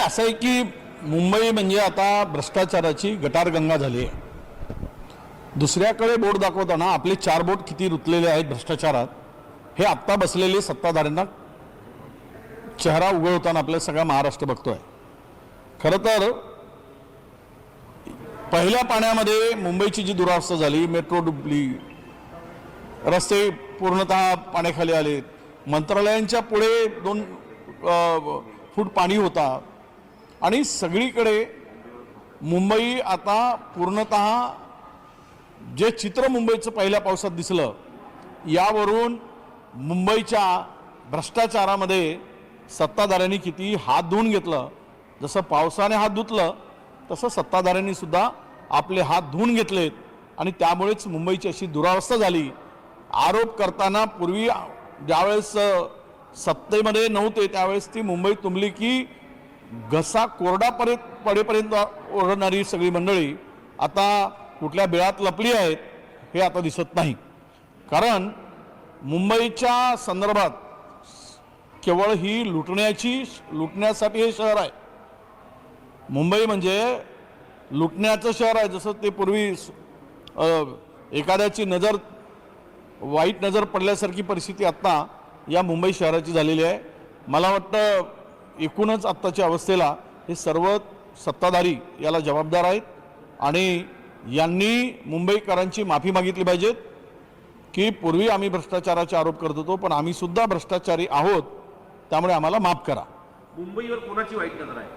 असं आहे की मुंबई म्हणजे आता भ्रष्टाचाराची गटारगंगा झाली आहे. दुसऱ्याकडे बोट दाखवताना आपले चार बोट किती रुतलेले आहेत भ्रष्टाचारात हे आत्ता बसलेले सत्ताधाऱ्यांना चेहरा उघडवताना आपल्या सगळा महाराष्ट्र बघतोय. खरं तर पहिल्या पाण्यामध्ये मुंबईची जी दुरावस्था झाली मेट्रो डुबली रस्ते पूर्णतः पाण्याखाली आले मंत्रालयांच्या पुढे दोन फूट पाणी होता आणि सगळीकडे मुंबई आता पूर्णतः जे चित्र मुंबईचं पहिल्या पावसात दिसलं यावरून मुंबईच्या भ्रष्टाचारामध्ये सत्ताधाऱ्यांनी किती हात धुवून घेतलं. जसं पावसाने हात धुतलं तसं सत्ताधाऱ्यांनी सुद्धा आपले हात धुवून घेतलेत. आणि त्यामुळेच मुंबईची अशी दुरावस्था झाली. आरोप करताना पूर्वी ज्यावेळेस सत्तेमध्ये नव्हते त्यावेळेस ती मुंबई तुंबली की घसा कोरडा परे पडेपर्यंत ओरडणारी सगळी मंडळी आता कुठल्या बिळात लपली आहेत हे आता दिसत नाही. कारण मुंबईच्या संदर्भात केवळ ही लुटण्याची लुटण्यासाठी हे शहर आहे. मुंबई म्हणजे लुटण्याचं शहर आहे जसं ते पूर्वी एखाद्याची नजर वाईट नजर पडल्यासारखी परिस्थिती आत्ता या मुंबई शहराची झालेली आहे. मला वाटतं एकूणच आत्ताच्या अवस्थेला हे सर्व सत्ताधारी याला जबाबदार आहेत आणि यांनी मुंबईकरांची माफी मागितली पाहिजेत की पूर्वी आम्ही भ्रष्टाचाराचे आरोप करत होतो पण आम्ही सुद्धा भ्रष्टाचारी आहोत त्यामुळे आम्हाला माफ करा. मुंबईवर कोणाची वाईट नजर आहे?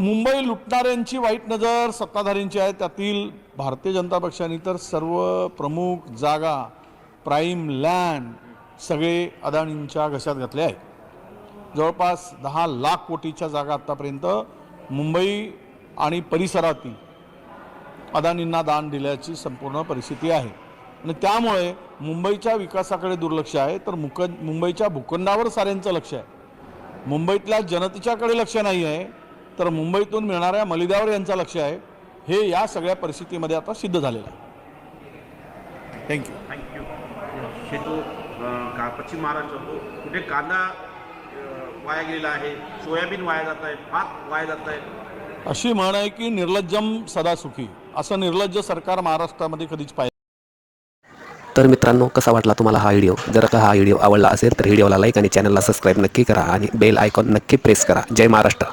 मुंबई लुटणाऱ्यांची वाईट नजर सत्ताधाऱ्यांची आहे त्यातील भारतीय जनता पक्षाने तर सर्व प्रमुख जागा प्राईम लँड सगळे अदानींच्या घशात घातले आहेत. जवळपास दहा लाख कोटीच्या जागा आत्तापर्यंत मुंबई आणि परिसरातील अदानींना दान दिल्याची संपूर्ण परिस्थिती आहे. आणि त्यामुळे मुंबईच्या विकासाकडे दुर्लक्ष आहे. तर मुक मुंबईच्या भूखंडावर साऱ्यांचं लक्ष आहे. मुंबईतल्या जनतेच्याकडे लक्ष नाही आहे. तर मुंबईतून मिळणाऱ्या मलिदावर यांचं लक्ष आहे. हे या सगळ्या परिस्थितीमध्ये आता सिद्ध झालेलं आहे. थँक्यू. थँक्यू. शेतू का पश्चिम महाराष्ट्र होतो कुठे कांदा वाया गेलेला आहे. सोयाबीन वाया जात आहे भात वाया जात आहे. अशी म्हण आहे की निर्लज्जम सदा सुखी. असं निर्लज्ज सरकार महाराष्ट्रामध्ये कधीच पाहिजे तर मित्रांनो कसा वाटला तुम्हाला हा व्हिडिओ? जर का हा व्हिडिओ आवडला असेल तर व्हिडिओला लाईक आणि चॅनलला सबस्क्राईब नक्की करा आणि बेल आयकॉन नक्की प्रेस करा. जय महाराष्ट्र.